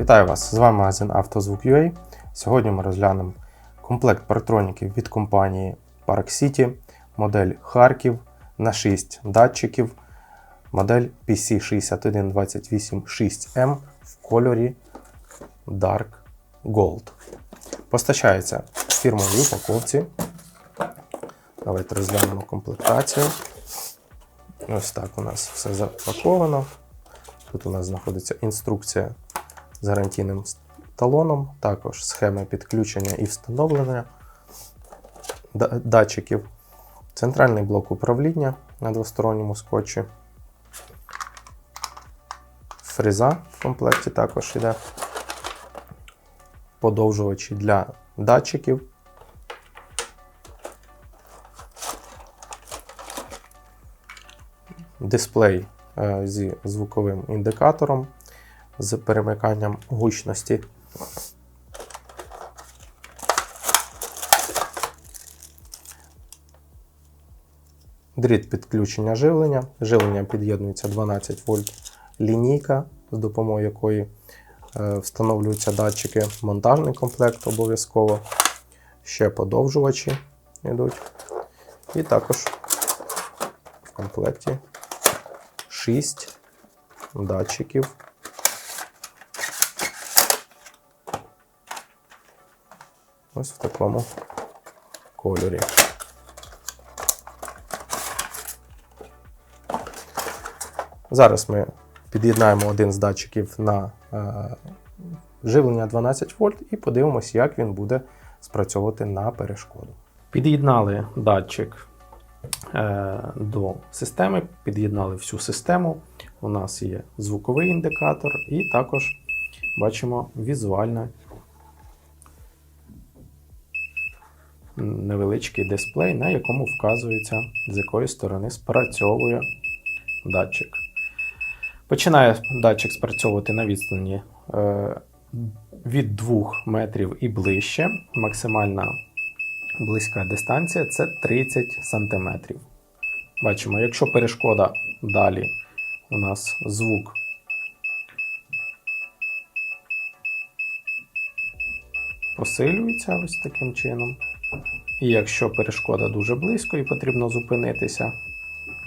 Вітаю вас! З вами магазин «Автозвук.UA». Сьогодні ми розглянемо комплект парктроніків від компанії Park City, модель Харків на 6 датчиків, модель PC61286M в кольорі Dark Gold. Постачається в фірмовій упаковці. Давайте розглянемо комплектацію. Ось так у нас все запаковано. Тут у нас знаходиться інструкція з гарантійним талоном, також схеми підключення і встановлення датчиків, центральний блок управління на двосторонньому скотчі, фреза в комплекті також йде, подовжувачі для датчиків. Дисплей е, зі звуковим індикатором з перемиканням гучності. Дріт підключення живлення. Живлення під'єднується 12 вольт лінійка, з допомогою якої е, встановлюються датчики, монтажний комплект обов'язково. Ще подовжувачі йдуть. І також в комплекті 6 датчиків Ось в такому кольорі. Зараз ми під'єднаємо один з датчиків на е, живлення 12 вольт і подивимося, як він буде спрацьовувати на перешкоду. Під'єднали датчик е, до системи, під'єднали всю систему. У нас є звуковий індикатор, і також бачимо візуальне невеличкий дисплей, на якому вказується, з якої сторони спрацьовує датчик. Починає датчик спрацьовувати на відстані е, від 2 метрів і ближче. Максимальна близька дистанція це 30 см. Бачимо, якщо перешкода далі у нас звук посилюється ось таким чином. І якщо перешкода дуже близько і потрібно зупинитися,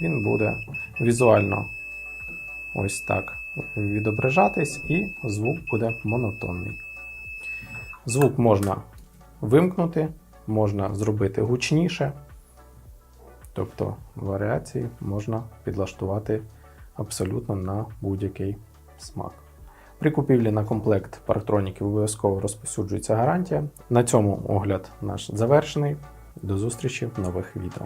він буде візуально ось так відображатись, і звук буде монотонний. Звук можна вимкнути, можна зробити гучніше, тобто варіації можна підлаштувати абсолютно на будь-який смак. При купівлі на комплект парктроніків обов'язково розпосюджується гарантія. На цьому огляд наш завершений. До зустрічі в нових відео.